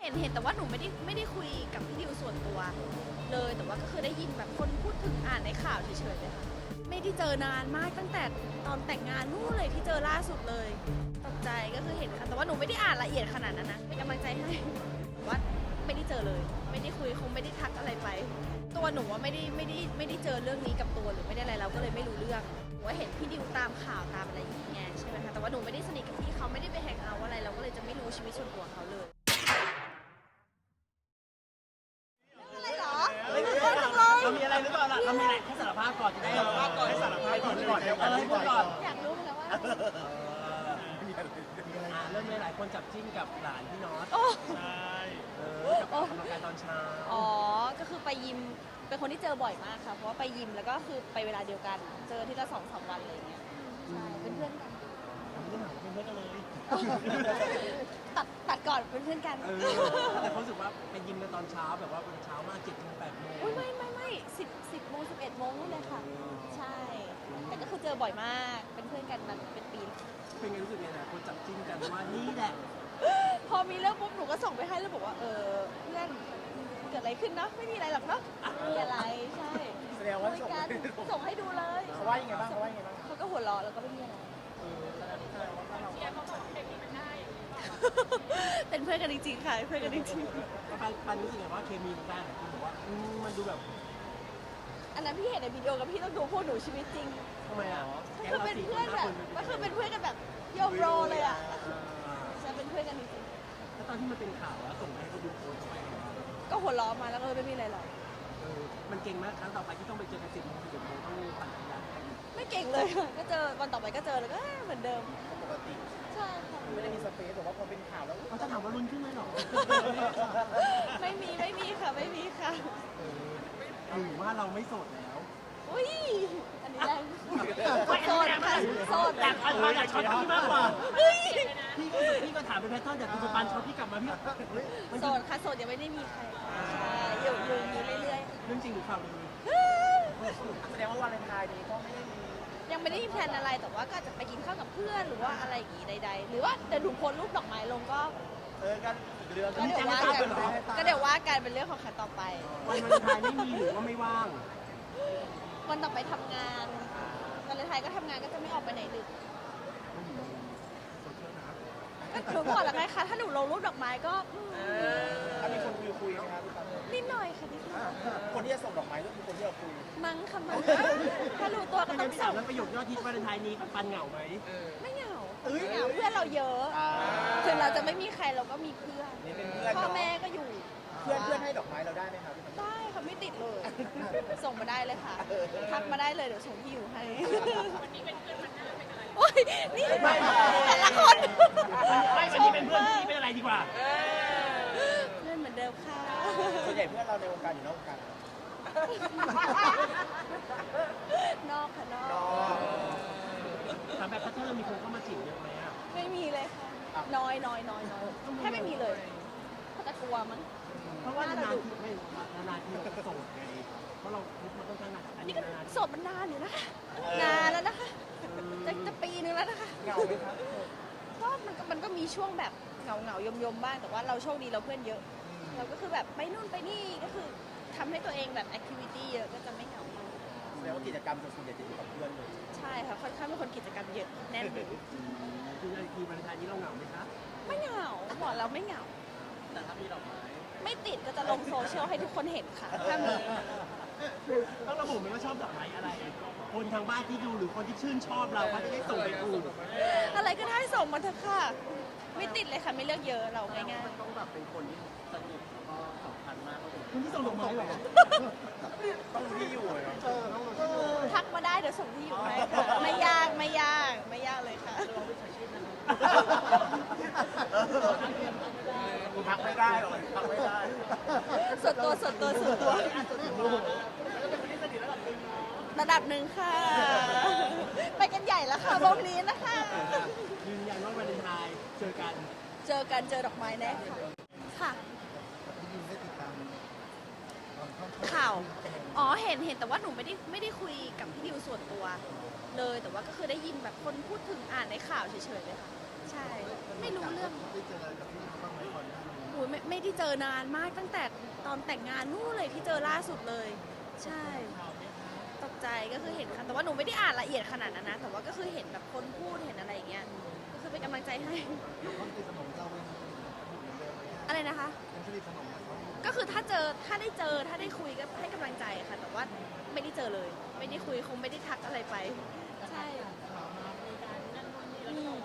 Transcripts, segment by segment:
เห็นเห็นแต่ว่าหนูไม่ได้ไม่ได้คุยกับพี่ดิวส่วนตัว เลยแต่ว่าก็คือได้ยินแบบคนพูดถึงอ่านในข่าวเฉยๆเลยค่ะไม่ได้เจอนานมากตั้งแต่ตอนแต่งงานนู่นเลยที่เจอล่าสุดเลยตกใจก็คือเห็นค่ะแต่ว่าหนูไม่ได้อ่านละเอียดขนาดนั้นนะเป็นกำลังใจให้แต่ว่าไม่ได้เจอเลย ไม่ได้คุยคงไม่ได้ทักอะไรไป ตัวหนูว่าไม่ได้ไม่ได้ไม่ได้เจอเรื่องนี้กับตัวหรือไม่ได้อะไรเราก็เลยไม่รู้เรื่องหนูว่าเห็นพี่ดิวตามข่าวตามอะไรอย่างเงี้ยใช่ไหมคะแต่ว่าหนูไม่ได้สนิทกับพี่เขาไม่ได้ไปแฮงเอาท์อะไรเราก็เลยจะไม่รู้ชีวิตส่วนตัวเขาเลยอะไรเหรอไม่รู้เรื่องจังเลย เรามีอะไรหรือเปล่าล่ะเรา มีอะไรให้สารภาพก่อนจะได้สารภาพก่อนให้สารภาพก่อนก่อนเออให้พูดก่อนอยากรู้เหมือนกันว่าอ่าเริ่มเลยหลายคนจับจิ้นกับหลานพี่น็อตโอ้ใช่เออกับออกกำลังกายตอนเช้าอ๋อ ก็คือไปยิม เป็นคนที่เจอบ่อยมากค่ะ เพราะว่าไปยิมแล้วก็คือไปเวลาเดียวกัน เจอที่ละสองสามวันอะไรอย่างเงี้ย ใช่ เป็นเพื่อนกันไม่ได้หาว่าเป็นเพื่อนกันเลย ตัดตัดก่อนเป็นเพื่อนกัน เออแต่เขารู้สึกว่าไปยิมกันตอนเช้าแบบว่าเป็นเช้ามากเจ็ดโมงู11โมงนู่นเลยค่ะ ใช่ แต่ก็คือเจอบ่อยมาก เป็นเพื่อนกันมาเป็นปีแล้เป็นไงรู้สึกไงนะคนจับจิ้นกันว่านี่แหละ พอมีเรื่องปุ๊บหนูก็ส่งไปให้แล้วบอกว่าเออเพื่อนเกิดอะไรขึ้นเนาะไม่มีอะไรหรอกเนาะไม่มีอะไรใช่แสดงว่าส่งส่งให้ดูเลยเขาว่ายังไงบ้างเขาว่ายังไงบ้างเขาก็หัวเราะแล้วก็ไม่มีอะไร เป็นเพื่อนกันจริงๆค่ะเพื่อนกันจริงๆ ปันปันรู้สึกไงว่าเคมีมันได้เหรอที่บอกว่ามันดูแบบ อันนั้นพี่เห็นในวิดีโอกับพี่ต้องดูพวกหนูชีวิตจริงทำไมอะก็คือเป็นเพื่อนแบบก็คือเป็นเพื่อนกันแบบโยมโรเลยอะจะเป็นเพื่อนกันจริงแล้วตอนที่มันเป็นข่าวแล้วส่งไปให้เขาดูโพสต์ไปๆก็หัวเราะมาแล้วก็ไม่มีอะไรหรอกเออมันเก่งมากครั้งต่อไปที่ต้องไปเจอกันสิบโมงสิบเอ็ดโมงต้องปั่นจักรยานกันไม่เก่งเลยค่ะก็เจอวันต่อไปก็เจอแล้วก็เหมือนเดิมปกติใช่ค่ะไม่ได้มีสเปซแบบว่าพอเป็นข่าวแล้วเขาจะถามว่ารุนขึ้นไหมหรอ ไม่มีไม่มีค่ะไม่มีค่ะ หรือว่าเราไม่โสดแล้ว อุ้ย อันนี้แรงโสดค่ะโสดแต่ปันปันอยากช็อตพี่มากกว่า เฮ้ยพี่ก็พี่ก็ถามเป็นแพทเทิร์นแต่คือปันช็อตพี่กลับมาพี่โสดค่ะโสดยังไม่ได้มีใครค่ะใช่อยู่อยู่อย่างนี้เรื่อยเรื่องจริงหรือข่าวลือๆแสดงว่าวาเลนไทน์นี้ก็ไม่ได้มียังไม่ได้มีแพลนอะไรแต่ว่าก็อาจจะไปกินข้าวกับเพื่อนหรือว่าอะไรอย่างงี้ใดๆ หรือว่าเดี๋ยวหนูโพสต์รูปดอกไม้ลงก็เออกัน เรื่องก็เดี๋ยวว่ากันก็เดี๋ยวว่ากันเป็นเรื่องของขันต่อไป วันวาเลนไทน์ไม่มีหรือว่าไม่ว่าง วันต่อไปทำงานวันเลนไทยก็ทำงานก็จะไม่ออกไปไหนดึกก็หนูบอกแล้วไงคะถ้าหนูลงรูปดอกไม้ก็อืมถ้ามีคนคุยคุยไหมครับพี่ปันนิดหน่อยค่ะนิดหน่อยคนที่จะส่งดอกไม้ก็คือคนที่เราคุยมั้งค่ะมั้งถ้ารู้ตัวก็ไม่ต้งั้อนงพี่ส่ถามงแล้วประโยคยอดฮิตวาเลนไทน์นี้ปันเหงาไหม ไม่เหงาไม่เหงาเพื่อนเราเยอะถึง เราจะไม่มีใครเราก็มีเพื่อนนี่เป็นเพื่อนพ่อเนาะ แม่ก็อยู่ เพื่อนเพื่อนให้ดอกไม้เราได้ไหมครับพี่ปันได้ค่ะไม่ติดเลย ส่งมาได้เลยค่ะ ทักมาได้เลยเดี๋ยวส่งที่อยู่ให้วันนี้เป็นเพื่อนมันหน้าเป็นอะไรโอ้ยนี่แต่ละคนไม่วันนี้เป็นเพื่อนพี่เป็นอะไรดีกว่า เพื่อนเหมือนเดิมค่ะ ส่วนใหญ่เพื่อนเราในวงการอยู่นอกวงการนอกค่ะนอกเน น้อยน้อยน้อยน้อยแค่ไม่มีเลยเขาจะกลัวมั้ง เพราะว่านานๆทีไม่นานๆทีเราจะโสดไงเพราะเราคุกมาค่อนข้างนานอัอันนนี้นี้ก็นานโสดมานานอยู่นะคะนานแล้วนะคะจะจะปีนึงแล้วนะคะเหงาไหมครับก็มันก็มันก็มีช่วงแบบเหงาเหงายมยมๆบ้างแต่ว่าเราโชคดีเราเพื่อนเยอะ เราก็คือแบบไปนู่นไปนี่ก็คือทำให้ตัวเองแบบแอคทิวิตี้เยอะก็จะไม่เหงา แสดงว่ากิจกรรมส่วนใหญ่จะอยู่กับเพื่อนเลยใช่ค่ะค่อนข้างเป็นคนกิจกรรมเยอะแน่นๆคือนาทีวาเลนไทน์นี้เราเหงาไหมคะไม่เหงาบอกเราไม่เหงา แต่ถ้ามีดอกไม้ไม่ติดก็จะลงโซเชียลให้ทุกคนเห็นค่ะถ้ามีต้องระบุไหมว่าชอบดอกไม้อะไร คนทางบ้านที่ดูหรือคนที่ชื่นชอบเราเขาจะได้ส่งไปถูกอะไรก็ได้ส่งมาเถอะค่ะ ไม่ติดเลยค่ะไม่เลือกเยอะเราง่ายต้องแบบเป็นคนที่สนิทก็สำคัญมากคนที่ส่งดอกไม้เหรอต้องที่อยู่เลยเนาะๆทักมาได้เดี๋ยวส่งที่อยู่ให้ค่ะไม่ยากไม่ยากไม่ยากเลยค่ะพักไม่ได้หรอกพักไม่ได้ ส่วนตัวส่วนตัวส่วนตัวระดับหนึ่งค่ะ ไปกันใหญ่แล้วค่ะวงนี้นะคะ ยืนยันว่าวาเลนไทน์เจอกัน เจอกันเจอดอกไม้แน่ค่ะค่ะ ข่าว อ๋อ เห็นเห็นแต่ว่าหนูไม่ได้ไม่ได้คุยกับพี่ดิวส่วนตัว เลยแต่ว่าก็คือได้ยินแบบคนพูดถึงอ่านในข่าวเฉยๆเลยค่ะ ใช่ ไม่รู้เรื่อง ได้เจอกับพี่เขาบ้างไหมก่อนหน้านี้หนูหูยไม่ไม่ได้เจอนานมากตั้งแต่ตอนแต่งงานนู่นเลยที่เจอล่าสุดเลย ใช่ ตกใจก็คือเห็นค่ะแต่ว่าหนูไม่ได้อ่านละเอียดขนาดนั้นนะแต่ว่าก็คือเห็นแบบคนพูดเห็นอะไรอย่างเงี้ยก็คือเป็นกำลังใจให้ คนติดสนมเราเป็นอะไรนะคะ เป็นสนิทสนมกับเขา ก็คือถ้าเจอถ้าได้เจอถ้าได้คุยก็ให้กำลังใจค่ะ แต่ว่าไม่ได้เจอเลย ไม่ได้คุยคงไม่ได้ทักอะไรไป ใช่อืม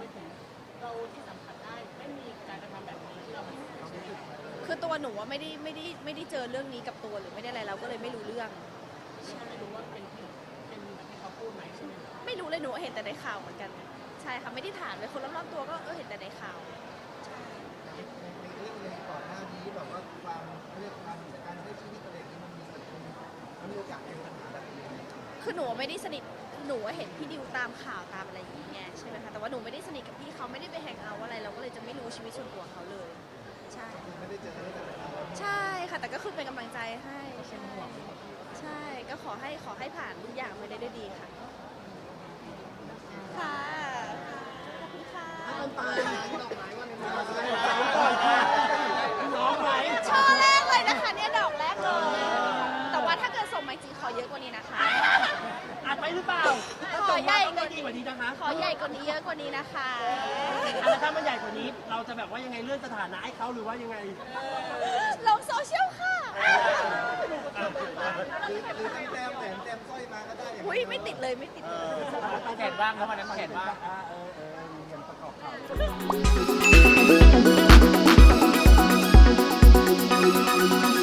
คือตัวหนูว่าไม่ได้ไม่ได้ไม่ได้เจอเรื่องนี้กับตัวหรือไม่ได้อะไรเราก็เลยไม่รู้เรื่องไม่รู้เลยหนูเห็นแต่ในข่าวเหมือนกัน ใช่ค่ะไม่ได้ถามเลยคนรอบๆตัวก็เออเห็นแต่ในข่าว ในในเรื่องเลยก่อนหน้า คือหนูไม่ได้สนิทหนูเห็นพี่ดิวตามข่าวตามอะไรอย่างเงี้ยใช่ไหมคะแต่ว่าหนูไม่ได้สนิทกับพี่เขาไม่ได้ไปแฮงเอาท์อะไรเราก็เลยจะไม่รู้ชีวิตส่วนตัวเขาเลย ใช่ไม่ได้เจอตั้งแต่เวลาใช่ค่ะแต่ก็คือเป็นกำลังใจให้ใช่ใช่ก็ขอให้ขอให้ผ่านทุกอย่างไปได้ด้วยดีค่ะค่ะ ขอบคุณค่ะ ตายดอกไม้วันนี้ ก่อนค่ะน้องไหม ช่อแรกเลยนะคะเนี่ยดอกแรกเลย แต่ว่าถ้าเกิดส่งมาจริงขอเยอะกว่านี้นะคะ อัดไว้หรือเปล่า ขอใหญ่ ต้องได้ดีกว่า นี้นะคะขอใหญ่กว่านี้เยอะกว่านี้นะคะอะแล้วถ้ามันใหญ่กว่านี้ เราจะแบบว่ายังไงเลื่อนสถานะให้เขาหรือว่ายังไงลงโซเชียลค่ะหรือหรือที่แต้มแหวนแต้มสร้อยมาก็ได้อย่างอุ้ยไม่ติดเลยไม่ติดเลย แขนว่างครับวันนั้นแขนว่าง อ่าเออเออมีเงินประกอบข่าวข